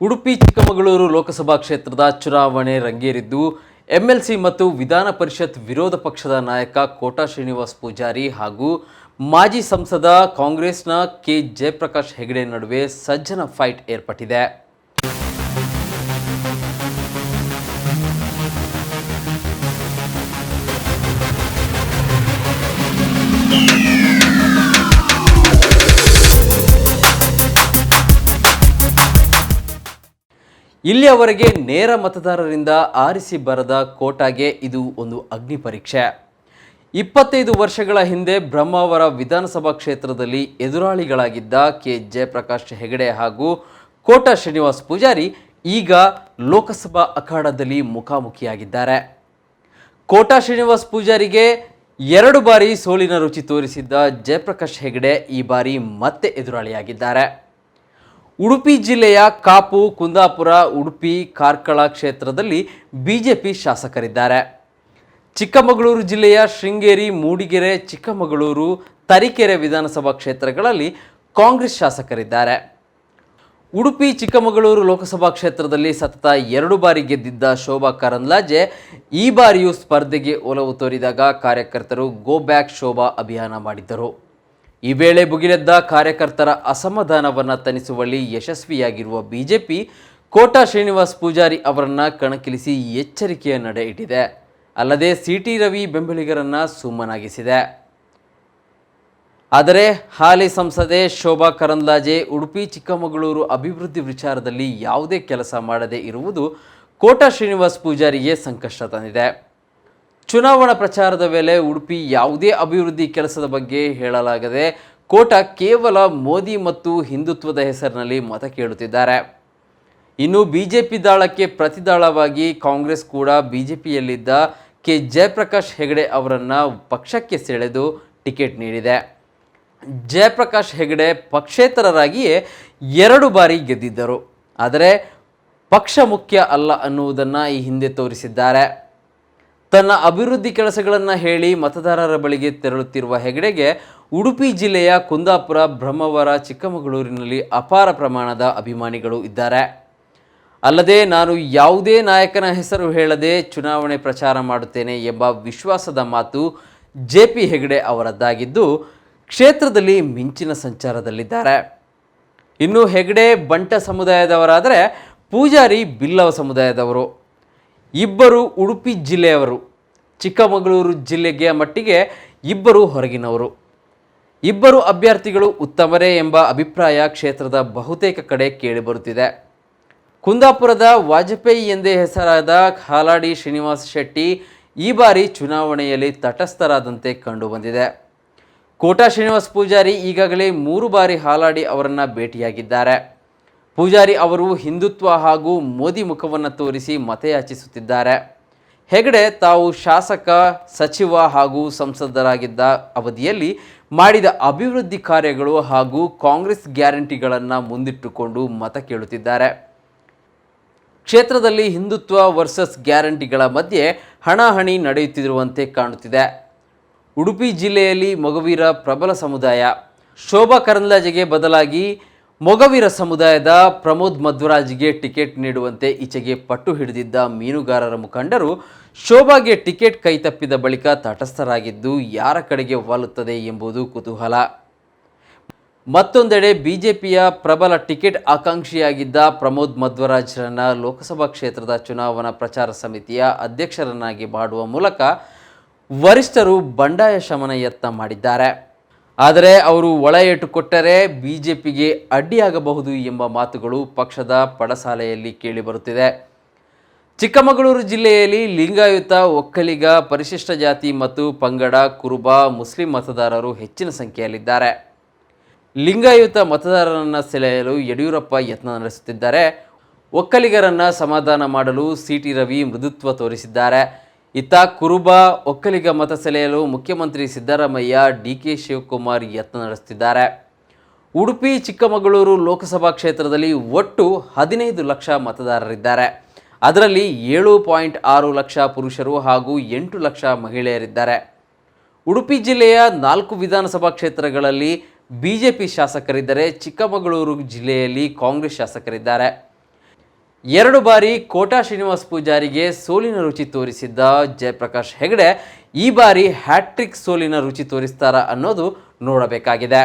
ಉಡುಪಿ, ಚಿಕ್ಕಮಗಳೂರು ಲೋಕಸಭಾ ಕ್ಷೇತ್ರದ ಚುನಾವಣೆ ರಂಗೇರಿದ್ದು, ಎಂಎಲ್ಸಿ ಮತ್ತು ವಿಧಾನ ಪರಿಷತ್ ವಿರೋಧ ಪಕ್ಷದ ನಾಯಕ ಕೋಟಾ ಶ್ರೀನಿವಾಸ್ ಪೂಜಾರಿ ಹಾಗೂ ಮಾಜಿ ಸಂಸದ ಕಾಂಗ್ರೆಸ್ನ ಕೆ. ಜಯಪ್ರಕಾಶ್ ಹೆಗಡೆ ನಡುವೆ ಸಜ್ಜನ ಫೈಟ್ ಏರ್ಪಟ್ಟಿದೆ. ಇಲ್ಲಿಯವರೆಗೆ ನೇರ ಮತದಾರರಿಂದ ಆರಿಸಿ ಬರದ ಕೋಟಾಗೆ ಇದು ಒಂದು ಅಗ್ನಿ ಪರೀಕ್ಷೆ. ಇಪ್ಪತ್ತೈದು ವರ್ಷಗಳ ಹಿಂದೆ ಬ್ರಹ್ಮಾವರ ವಿಧಾನಸಭಾ ಕ್ಷೇತ್ರದಲ್ಲಿ ಎದುರಾಳಿಗಳಾಗಿದ್ದ ಕೆ. ಜಯಪ್ರಕಾಶ್ ಹೆಗಡೆ ಹಾಗೂ ಕೋಟಾ ಶ್ರೀನಿವಾಸ್ ಪೂಜಾರಿ ಈಗ ಲೋಕಸಭಾ ಅಖಾಡದಲ್ಲಿ ಮುಖಾಮುಖಿಯಾಗಿದ್ದಾರೆ. ಕೋಟಾ ಶ್ರೀನಿವಾಸ್ ಪೂಜಾರಿಗೆ ಎರಡು ಬಾರಿ ಸೋಲಿನ ರುಚಿ ತೋರಿಸಿದ್ದ ಜಯಪ್ರಕಾಶ್ ಹೆಗಡೆ ಈ ಬಾರಿ ಮತ್ತೆ ಎದುರಾಳಿಯಾಗಿದ್ದಾರೆ. ಉಡುಪಿ ಜಿಲ್ಲೆಯ ಕಾಪು, ಕುಂದಾಪುರ, ಉಡುಪಿ, ಕಾರ್ಕಳ ಕ್ಷೇತ್ರದಲ್ಲಿ ಬಿಜೆಪಿ ಶಾಸಕರಿದ್ದಾರೆ. ಚಿಕ್ಕಮಗಳೂರು ಜಿಲ್ಲೆಯ ಶೃಂಗೇರಿ, ಮೂಡಿಗೆರೆ, ಚಿಕ್ಕಮಗಳೂರು, ತರೀಕೆರೆ ವಿಧಾನಸಭಾ ಕ್ಷೇತ್ರಗಳಲ್ಲಿ ಕಾಂಗ್ರೆಸ್ ಶಾಸಕರಿದ್ದಾರೆ. ಉಡುಪಿ, ಚಿಕ್ಕಮಗಳೂರು ಲೋಕಸಭಾ ಕ್ಷೇತ್ರದಲ್ಲಿ ಸತತ ಎರಡು ಬಾರಿ ಗೆದ್ದಿದ್ದ ಶೋಭಾ ಕರಂದ್ಲಾಜೆ ಈ ಬಾರಿಯೂ ಸ್ಪರ್ಧೆಗೆ ಒಲವು ತೋರಿದಾಗ ಕಾರ್ಯಕರ್ತರು ಗೋ ಬ್ಯಾಕ್ ಶೋಭಾ ಅಭಿಯಾನ ಮಾಡಿದ್ದರು. ಈ ವೇಳೆ ಭುಗಿಲೆದ್ದ ಕಾರ್ಯಕರ್ತರ ಅಸಮಾಧಾನವನ್ನು ತನಿಸುವಲ್ಲಿ ಯಶಸ್ವಿಯಾಗಿರುವ ಬಿಜೆಪಿ, ಕೋಟಾ ಶ್ರೀನಿವಾಸ್ ಪೂಜಾರಿ ಅವರನ್ನು ಕಣಕ್ಕಿಳಿಸಿ ಎಚ್ಚರಿಕೆಯ ನಡೆ ಇಟ್ಟಿದೆ ಅಲ್ಲದೆ ಸಿ ಟಿ ರವಿ ಬೆಂಬಲಿಗರನ್ನ ಸುಮ್ಮನಾಗಿಸಿದೆ. ಆದರೆ ಹಾಲಿ ಸಂಸದೆ ಶೋಭಾ ಕರಂದ್ಲಾಜೆ ಉಡುಪಿ, ಚಿಕ್ಕಮಗಳೂರು ಅಭಿವೃದ್ಧಿ ವಿಚಾರದಲ್ಲಿ ಯಾವುದೇ ಕೆಲಸ ಮಾಡದೇ ಇರುವುದು ಕೋಟಾ ಶ್ರೀನಿವಾಸ್ ಪೂಜಾರಿಗೆ ಸಂಕಷ್ಟ ತಂದಿದೆ. ಚುನಾವಣಾ ಪ್ರಚಾರದ ವೇಳೆ ಉಡುಪಿ ಯಾವುದೇ ಅಭಿವೃದ್ಧಿ ಕೆಲಸದ ಬಗ್ಗೆ ಹೇಳಲಾಗದೆ ಕೋಟ ಕೇವಲ ಮೋದಿ ಮತ್ತು ಹಿಂದುತ್ವದ ಹೆಸರಿನಲ್ಲಿ ಮತ ಕೇಳುತ್ತಿದ್ದಾರೆ. ಇನ್ನು ಬಿಜೆಪಿ ದಾಳಕ್ಕೆ ಪ್ರತಿದಾಳವಾಗಿ ಕಾಂಗ್ರೆಸ್ ಕೂಡ ಬಿಜೆಪಿಯಲ್ಲಿದ್ದ ಕೆ ಜಯಪ್ರಕಾಶ್ ಹೆಗಡೆ ಅವರನ್ನು ಪಕ್ಷಕ್ಕೆ ಸೆಳೆದು ಟಿಕೆಟ್ ನೀಡಿದೆ. ಜಯಪ್ರಕಾಶ್ ಹೆಗಡೆ ಪಕ್ಷೇತರರಾಗಿಯೇ ಎರಡು ಬಾರಿ ಗೆದ್ದಿದ್ದರು. ಆದರೆ ಪಕ್ಷ ಮುಖ್ಯ ಅಲ್ಲ ಅನ್ನುವುದನ್ನು ಈ ಹಿಂದೆ ತೋರಿಸಿದ್ದಾರೆ. ತನ್ನ ಅಭಿವೃದ್ಧಿ ಕೆಲಸಗಳನ್ನು ಹೇಳಿ ಮತದಾರರ ಬಳಿಗೆ ತೆರಳುತ್ತಿರುವ ಹೆಗಡೆಗೆ ಉಡುಪಿ ಜಿಲ್ಲೆಯ ಕುಂದಾಪುರ, ಬ್ರಹ್ಮವರ, ಚಿಕ್ಕಮಗಳೂರಿನಲ್ಲಿ ಅಪಾರ ಪ್ರಮಾಣದ ಅಭಿಮಾನಿಗಳು ಇದ್ದಾರೆ. ಅಲ್ಲದೆ ನಾನು ಯಾವುದೇ ನಾಯಕನ ಹೆಸರು ಹೇಳದೆ ಚುನಾವಣೆ ಪ್ರಚಾರ ಮಾಡುತ್ತೇನೆ ಎಂಬ ವಿಶ್ವಾಸದ ಮಾತು ಜೆ ಪಿ ಹೆಗಡೆ ಅವರದ್ದಾಗಿದ್ದು, ಕ್ಷೇತ್ರದಲ್ಲಿ ಮಿಂಚಿನ ಸಂಚಾರದಲ್ಲಿದ್ದಾರೆ. ಇನ್ನು ಹೆಗಡೆ ಬಂಟ ಸಮುದಾಯದವರಾದರೆ ಪೂಜಾರಿ ಬಿಲ್ಲವ ಸಮುದಾಯದವರು. ಇಬ್ಬರು ಉಡುಪಿ ಜಿಲ್ಲೆಯವರು, ಚಿಕ್ಕಮಗಳೂರು ಜಿಲ್ಲೆಗೆ ಮಟ್ಟಿಗೆ ಇಬ್ಬರು ಹೊರಗಿನವರು. ಇಬ್ಬರು ಅಭ್ಯರ್ಥಿಗಳು ಉತ್ತಮರೇ ಎಂಬ ಅಭಿಪ್ರಾಯ ಕ್ಷೇತ್ರದ ಬಹುತೇಕ ಕಡೆ ಕೇಳಿಬರುತ್ತಿದೆ. ಕುಂದಾಪುರದ ವಾಜಪೇಯಿ ಎಂದೇ ಹೆಸರಾದ ಹಾಲಾಡಿ ಶ್ರೀನಿವಾಸ್ ಶೆಟ್ಟಿ ಈ ಬಾರಿ ಚುನಾವಣೆಯಲ್ಲಿ ತಟಸ್ಥರಾದಂತೆ ಕಂಡುಬಂದಿದೆ. ಕೋಟಾ ಶ್ರೀನಿವಾಸ್ ಪೂಜಾರಿ ಈಗಾಗಲೇ ಮೂರು ಬಾರಿ ಹಾಲಾಡಿ ಅವರನ್ನು ಭೇಟಿಯಾಗಿದ್ದಾರೆ. ಪೂಜಾರಿ ಅವರು ಹಿಂದುತ್ವ ಹಾಗೂ ಮೋದಿ ಮುಖವನ್ನು ತೋರಿಸಿ ಮತಯಾಚಿಸುತ್ತಿದ್ದಾರೆ. ಹೆಗಡೆ ತಾವು ಶಾಸಕ, ಸಚಿವ ಹಾಗೂ ಸಂಸದರಾಗಿದ್ದ ಅವಧಿಯಲ್ಲಿ ಮಾಡಿದ ಅಭಿವೃದ್ಧಿ ಕಾರ್ಯಗಳು ಹಾಗೂ ಕಾಂಗ್ರೆಸ್ ಗ್ಯಾರಂಟಿಗಳನ್ನು ಮುಂದಿಟ್ಟುಕೊಂಡು ಮತ ಕೇಳುತ್ತಿದ್ದಾರೆ. ಕ್ಷೇತ್ರದಲ್ಲಿ ಹಿಂದುತ್ವ ವರ್ಸಸ್ ಗ್ಯಾರಂಟಿಗಳ ಮಧ್ಯೆ ಹಣಾಹಣಿ ನಡೆಯುತ್ತಿರುವಂತೆ ಕಾಣುತ್ತಿದೆ. ಉಡುಪಿ ಜಿಲ್ಲೆಯಲ್ಲಿ ಮಗುವೀರ ಪ್ರಬಲ ಸಮುದಾಯ. ಶೋಭಾ ಕರಂದ್ಲಾಜೆಗೆ ಬದಲಾಗಿ ಮೊಗವೀರ ಸಮುದಾಯದ ಪ್ರಮೋದ್ ಮಧ್ವರಾಜ್ಗೆ ಟಿಕೆಟ್ ನೀಡುವಂತೆ ಈಚೆಗೆ ಪಟ್ಟು ಹಿಡಿದಿದ್ದ ಮೀನುಗಾರರ ಮುಖಂಡರು ಶೋಭಾಗೆ ಟಿಕೆಟ್ ಕೈತಪ್ಪಿದ ಬಳಿಕ ತಟಸ್ಥರಾಗಿದ್ದು ಯಾರ ಕಡೆಗೆ ವಾಲುತ್ತದೆ ಎಂಬುದು ಕುತೂಹಲ. ಮತ್ತೊಂದೆಡೆ ಬಿಜೆಪಿಯ ಪ್ರಬಲ ಟಿಕೆಟ್ ಆಕಾಂಕ್ಷಿಯಾಗಿದ್ದ ಪ್ರಮೋದ್ ಮಧ್ವರಾಜ್ರನ್ನ ಲೋಕಸಭಾ ಕ್ಷೇತ್ರದ ಚುನಾವಣಾ ಪ್ರಚಾರ ಸಮಿತಿಯ ಅಧ್ಯಕ್ಷರನ್ನಾಗಿ ಮಾಡುವ ಮೂಲಕ ವರಿಷ್ಠರು ಬಂಡಾಯ ಶಮನ ಯತ್ನ ಮಾಡಿದ್ದಾರೆ. ಆದರೆ ಅವರು ಒಳ ಏಟು ಕೊಟ್ಟರೆ ಬಿಜೆಪಿಗೆ ಅಡ್ಡಿಯಾಗಬಹುದು ಎಂಬ ಮಾತುಗಳು ಪಕ್ಷದ ಪಡಸಾಲೆಯಲ್ಲಿ ಕೇಳಿಬರುತ್ತಿದೆ ಚಿಕ್ಕಮಗಳೂರು ಜಿಲ್ಲೆಯಲ್ಲಿ ಲಿಂಗಾಯುತ, ಒಕ್ಕಲಿಗ, ಪರಿಶಿಷ್ಟ ಜಾತಿ ಮತ್ತು ಪಂಗಡ, ಕುರುಬ, ಮುಸ್ಲಿಂ ಮತದಾರರು ಹೆಚ್ಚಿನ ಸಂಖ್ಯೆಯಲ್ಲಿದ್ದಾರೆ. ಲಿಂಗಾಯುತ ಮತದಾರರನ್ನು ಸೆಳೆಯಲು ಯಡಿಯೂರಪ್ಪ ಯತ್ನ ನಡೆಸುತ್ತಿದ್ದಾರೆ. ಒಕ್ಕಲಿಗರನ್ನು ಸಮಾಧಾನ ಮಾಡಲು ಸಿ ಟಿ ರವಿ ಮೃದುತ್ವ ತೋರಿಸಿದ್ದಾರೆ. ಇತ್ತ ಕುರುಬ ಒಕ್ಕಲಿಗ ಮತ ಸೆಳೆಯಲು ಮುಖ್ಯಮಂತ್ರಿ ಸಿದ್ದರಾಮಯ್ಯ ಡಿ ಕೆ ಶಿವಕುಮಾರ್ ಯತ್ನ ನಡೆಸುತ್ತಿದ್ದಾರೆ. ಉಡುಪಿ, ಚಿಕ್ಕಮಗಳೂರು ಲೋಕಸಭಾ ಕ್ಷೇತ್ರದಲ್ಲಿ ಒಟ್ಟು ಹದಿನೈದು ಲಕ್ಷ ಮತದಾರರಿದ್ದಾರೆ. ಅದರಲ್ಲಿ ಏಳು ಪಾಯಿಂಟ್ ಆರು ಲಕ್ಷ ಪುರುಷರು ಹಾಗೂ ಎಂಟು ಲಕ್ಷ ಮಹಿಳೆಯರಿದ್ದಾರೆ. ಉಡುಪಿ ಜಿಲ್ಲೆಯ ನಾಲ್ಕು ವಿಧಾನಸಭಾ ಕ್ಷೇತ್ರಗಳಲ್ಲಿ ಬಿಜೆಪಿ ಶಾಸಕರಿದ್ದರೆ ಚಿಕ್ಕಮಗಳೂರು ಜಿಲ್ಲೆಯಲ್ಲಿ ಕಾಂಗ್ರೆಸ್ ಶಾಸಕರಿದ್ದಾರೆ. ಎರಡು ಬಾರಿ ಕೋಟಾ ಶ್ರೀನಿವಾಸ್ ಪೂಜಾರಿಗೆ ಸೋಲಿನ ರುಚಿ ತೋರಿಸಿದ್ದ ಜಯಪ್ರಕಾಶ್ ಹೆಗಡೆ ಈ ಬಾರಿ ಹ್ಯಾಟ್ರಿಕ್ ಸೋಲಿನ ರುಚಿ ತೋರಿಸ್ತಾರಾ ಅನ್ನೋದು ನೋಡಬೇಕಾಗಿದೆ.